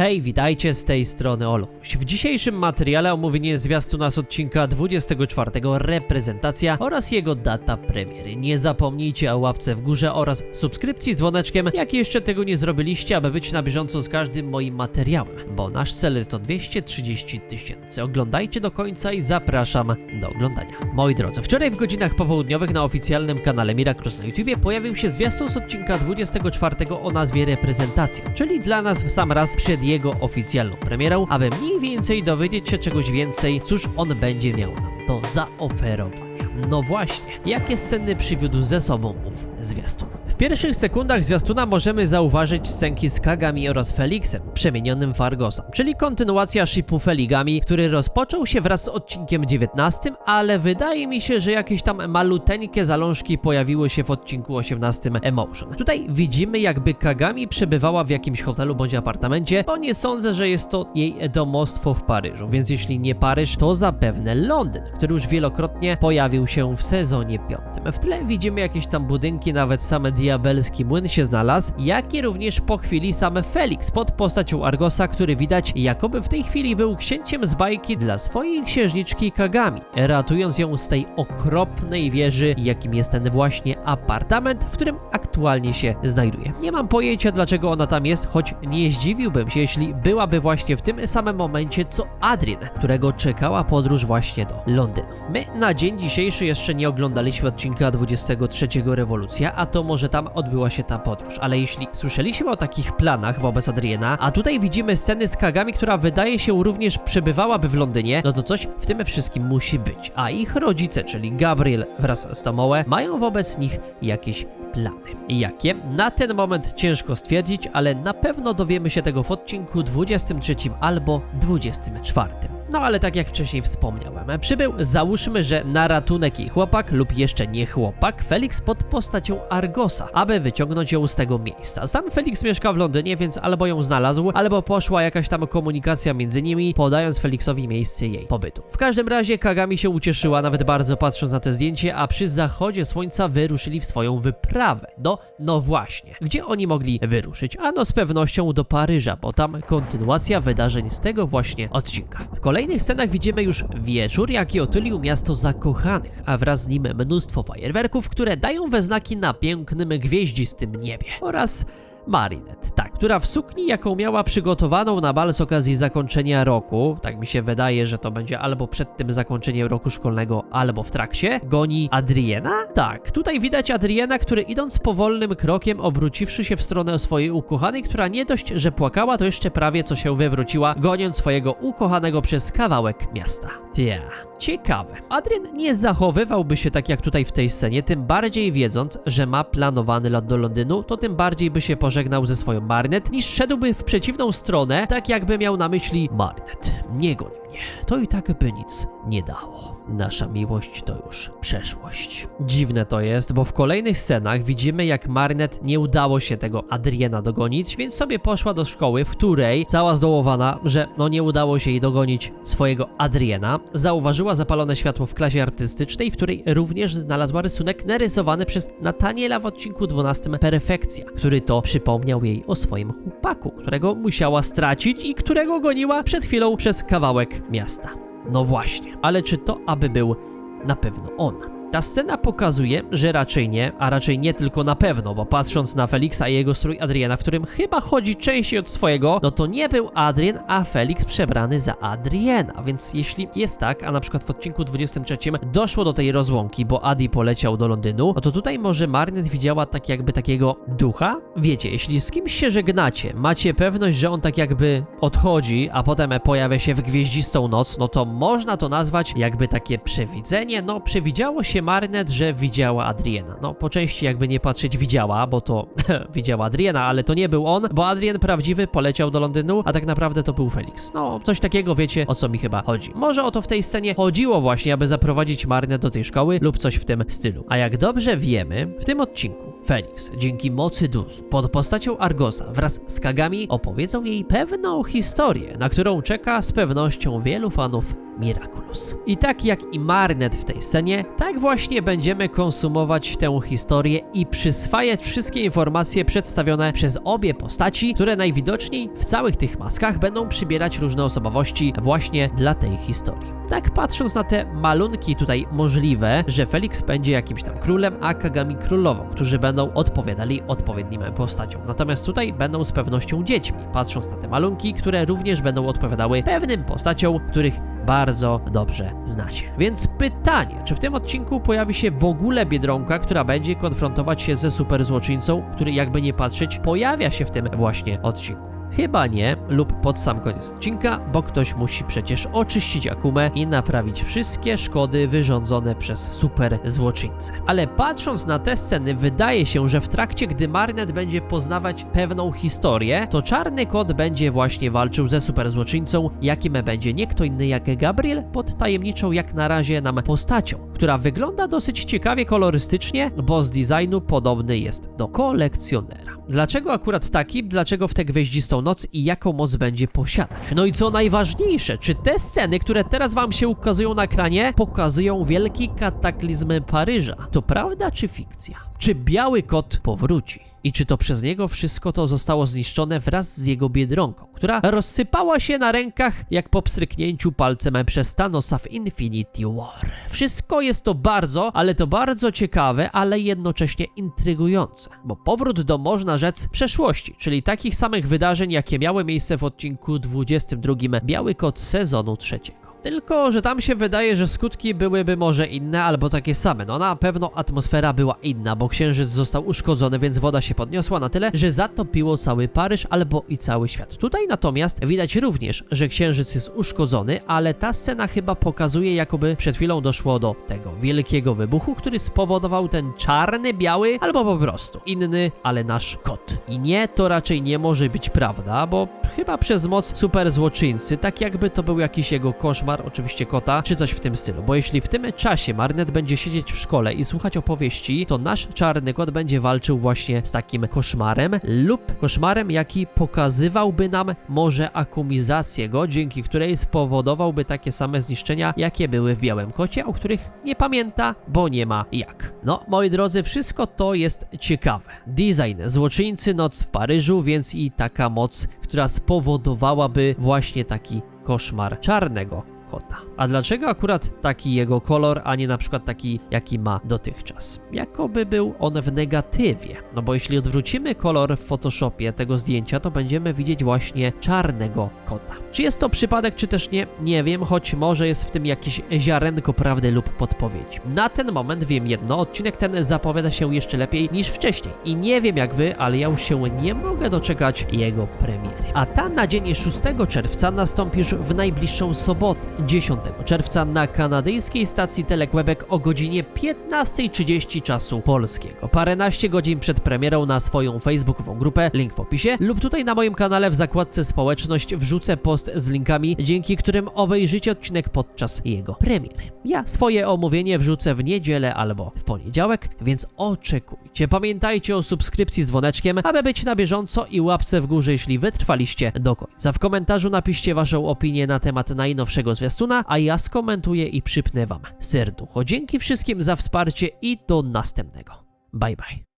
Hej, witajcie z tej strony Oluś. W dzisiejszym materiale omówienie zwiastuna z odcinka 24 reprezentacja oraz jego data premiery. Nie zapomnijcie o łapce w górze oraz subskrypcji dzwoneczkiem, jak jeszcze tego nie zrobiliście, aby być na bieżąco z każdym moim materiałem, bo nasz cel to 230 tysięcy. Oglądajcie do końca i zapraszam do oglądania. Moi drodzy, wczoraj w godzinach popołudniowych na oficjalnym kanale Miraculous na YouTubie pojawił się zwiastun z odcinka 24 o nazwie Reprezentacja, czyli dla nas w sam raz przed jego oficjalną premierą, aby mniej więcej dowiedzieć się czegoś więcej, cóż on będzie miał nam do zaoferowania. No właśnie, jakie sceny przywiódł ze sobą ów zwiastun? W pierwszych sekundach zwiastuna możemy zauważyć scenki z Kagami oraz Felixem, przemienionym w Argosa, czyli kontynuacja shipu Feligami, który rozpoczął się wraz z odcinkiem 19, ale wydaje mi się, że jakieś tam maluteńkie zalążki pojawiły się w odcinku 18 Emotion. Tutaj widzimy jakby Kagami przebywała w jakimś hotelu bądź apartamencie, bo nie sądzę, że jest to jej domostwo w Paryżu, więc jeśli nie Paryż, to zapewne Londyn, który już wielokrotnie pojawił się w sezonie piątym. W tle widzimy jakieś tam budynki, nawet sam diabelski młyn się znalazł, jak i również po chwili sam Felix pod postacią Argosa, który widać jakoby w tej chwili był księciem z bajki dla swojej księżniczki Kagami, ratując ją z tej okropnej wieży, jakim jest ten właśnie apartament, w którym aktualnie się znajduje. Nie mam pojęcia dlaczego ona tam jest, choć nie zdziwiłbym się, jeśli byłaby właśnie w tym samym momencie co Adrien, którego czekała podróż właśnie do Londynu. My na dzień dzisiejszy jeszcze nie oglądaliśmy odcinka 23 A to może tam odbyła się ta podróż, ale jeśli słyszeliśmy o takich planach wobec Adriena, a tutaj widzimy sceny z Kagami, która wydaje się również przebywałaby w Londynie, no to coś w tym wszystkim musi być. A ich rodzice, czyli Gabriel wraz z Tomoe, mają wobec nich jakieś plany. Jakie? Na ten moment ciężko stwierdzić, ale na pewno dowiemy się tego w odcinku 23 albo 24. No ale tak jak wcześniej wspomniałem, przybył załóżmy, że na ratunek jej chłopak lub jeszcze nie chłopak, Felix pod postacią Argosa, aby wyciągnąć ją z tego miejsca. Sam Felix mieszka w Londynie, więc albo ją znalazł, albo poszła jakaś tam komunikacja między nimi, podając Felixowi miejsce jej pobytu. W każdym razie Kagami się ucieszyła, nawet bardzo patrząc na te zdjęcie, a przy zachodzie słońca wyruszyli w swoją wyprawę. Do, no właśnie, gdzie oni mogli wyruszyć? Ano z pewnością do Paryża, bo tam kontynuacja wydarzeń z tego właśnie odcinka. W kolejnych scenach widzimy już wieczór, jaki otulił miasto zakochanych, a wraz z nim mnóstwo fajerwerków, które dają we znaki na pięknym gwieździstym niebie oraz Marinette, która w sukni, jaką miała przygotowaną na bal z okazji zakończenia roku, tak mi się wydaje, że to będzie albo przed tym zakończeniem roku szkolnego, albo w trakcie, goni Adriena? Tak, tutaj widać Adriena, który idąc powolnym krokiem, obróciwszy się w stronę swojej ukochanej, która nie dość, że płakała, to jeszcze prawie co się wywróciła, goniąc swojego ukochanego przez kawałek miasta. Tia. Ciekawe. Adrian nie zachowywałby się tak jak tutaj w tej scenie, tym bardziej wiedząc, że ma planowany lot do Londynu, to tym bardziej by się pożegnał ze swoją Marnet, niż szedłby w przeciwną stronę, tak jakby miał na myśli Marnet. Nie goń to i tak by nic nie dało. Nasza miłość to już przeszłość. Dziwne to jest, bo w kolejnych scenach widzimy jak Marnet nie udało się tego Adriena dogonić, więc sobie poszła do szkoły, w której cała zdołowana, że no nie udało się jej dogonić swojego Adriena, zauważyła zapalone światło w klasie artystycznej, w której również znalazła rysunek narysowany przez Nataniela w odcinku 12 Perfekcja, który to przypomniał jej o swoim chłopaku, którego musiała stracić i którego goniła przed chwilą przez kawałek miasta. No właśnie, ale czy to aby był na pewno on? Ta scena pokazuje, że raczej nie, a raczej nie tylko na pewno, bo patrząc na Felixa i jego strój Adriana, w którym chyba chodzi częściej od swojego, no to nie był Adrien, a Felix przebrany za Adriena. Więc jeśli jest tak, a na przykład w odcinku 23 doszło do tej rozłąki, bo Adi poleciał do Londynu, no to tutaj może Marnet widziała tak jakby takiego ducha? Wiecie, jeśli z kimś się żegnacie, macie pewność, że on tak jakby odchodzi, a potem pojawia się w gwieździstą noc, no to można to nazwać jakby takie przewidzenie, no przewidziało się Marnet, że widziała Adriena. No po części jakby nie patrzeć widziała, bo to widziała Adriena, ale to nie był on, bo Adrien prawdziwy poleciał do Londynu, a tak naprawdę to był Felix. No coś takiego wiecie, o co mi chyba chodzi. Może o to w tej scenie chodziło właśnie, aby zaprowadzić Marnet do tej szkoły lub coś w tym stylu. A jak dobrze wiemy, w tym odcinku Felix, dzięki mocy Duzu, pod postacią Argosa wraz z Kagami opowiedzą jej pewną historię, na którą czeka z pewnością wielu fanów Miraculous. I tak jak i Marnet w tej scenie, tak właśnie będziemy konsumować tę historię i przyswajać wszystkie informacje przedstawione przez obie postaci, które najwidoczniej w całych tych maskach będą przybierać różne osobowości właśnie dla tej historii. Tak patrząc na te malunki tutaj możliwe, że Felix będzie jakimś tam królem, a Kagami królową, którzy będą odpowiadali odpowiednim postaciom. Natomiast tutaj będą z pewnością dziećmi, patrząc na te malunki, które również będą odpowiadały pewnym postaciom, których bardzo dobrze znacie. Więc pytanie, czy w tym odcinku pojawi się w ogóle Biedronka, która będzie konfrontować się ze super złoczyńcą, który jakby nie patrzeć, pojawia się w tym właśnie odcinku. Chyba nie, lub pod sam koniec odcinka, bo ktoś musi przecież oczyścić Akumę i naprawić wszystkie szkody wyrządzone przez super złoczyńcę. Ale patrząc na te sceny, wydaje się, że w trakcie, gdy Marnet będzie poznawać pewną historię, to czarny kot będzie właśnie walczył ze super złoczyńcą, jakim będzie nie kto inny jak Gabriel, pod tajemniczą jak na razie nam postacią, która wygląda dosyć ciekawie kolorystycznie, bo z designu podobny jest do kolekcjonera. Dlaczego akurat taki? Dlaczego w tę gwiaździstą noc i jaką moc będzie posiadać? No i co najważniejsze, czy te sceny, które teraz wam się ukazują na ekranie, pokazują wielki kataklizm Paryża? To prawda czy fikcja? Czy biały kot powróci? I czy to przez niego wszystko to zostało zniszczone wraz z jego biedronką, która rozsypała się na rękach jak po pstryknięciu palcem przez Thanosa w Infinity War. Wszystko jest to bardzo, ale to bardzo ciekawe, ale jednocześnie intrygujące, bo powrót do można rzec przeszłości, czyli takich samych wydarzeń, jakie miały miejsce w odcinku 22 Biały Kot sezonu trzeciego. Tylko, że tam się wydaje, że skutki byłyby może inne albo takie same. No na pewno atmosfera była inna, bo księżyc został uszkodzony, więc woda się podniosła na tyle, że zatopiło cały Paryż albo i cały świat. Tutaj natomiast widać również, że księżyc jest uszkodzony, ale ta scena chyba pokazuje, jakoby przed chwilą doszło do tego wielkiego wybuchu, który spowodował ten czarny, biały albo po prostu inny, ale nasz kot. I nie, to raczej nie może być prawda, bo chyba przez moc super złoczyńcy, tak jakby to był jakiś jego koszmar, oczywiście kota, czy coś w tym stylu. Bo jeśli w tym czasie Marnet będzie siedzieć w szkole i słuchać opowieści, to nasz czarny kot będzie walczył właśnie z takim koszmarem lub koszmarem, jaki pokazywałby nam może akumizację go, dzięki której spowodowałby takie same zniszczenia, jakie były w Białym Kocie, o których nie pamięta, bo nie ma jak. No, moi drodzy, wszystko to jest ciekawe. Design złoczyńcy noc w Paryżu, więc i taka moc, która spowodowałaby właśnie taki koszmar czarnego kota. A dlaczego akurat taki jego kolor, a nie na przykład taki, jaki ma dotychczas? Jakoby był on w negatywie. No bo jeśli odwrócimy kolor w Photoshopie tego zdjęcia, to będziemy widzieć właśnie czarnego kota. Czy jest to przypadek, czy też nie? Nie wiem, choć może jest w tym jakieś ziarenko prawdy lub podpowiedzi. Na ten moment wiem jedno, odcinek ten zapowiada się jeszcze lepiej niż wcześniej. I nie wiem jak wy, ale ja już się nie mogę doczekać jego premiery. A ta na dzień 6 czerwca nastąpi już w najbliższą sobotę, 10 czerwca na kanadyjskiej stacji Telequebec o godzinie 15.30 czasu polskiego. Paręnaście godzin przed premierą na swoją facebookową grupę, link w opisie, lub tutaj na moim kanale w zakładce społeczność wrzucę post z linkami, dzięki którym obejrzycie odcinek podczas jego premiery. Ja swoje omówienie wrzucę w niedzielę albo w poniedziałek, więc oczekujcie. Pamiętajcie o subskrypcji z dzwoneczkiem, aby być na bieżąco i łapce w górze, jeśli wytrwaliście do końca. W komentarzu napiszcie waszą opinię na temat najnowszego zwiastuna, a ja skomentuję i przypnę wam serducho. Dzięki wszystkim za wsparcie i do następnego. Bye bye.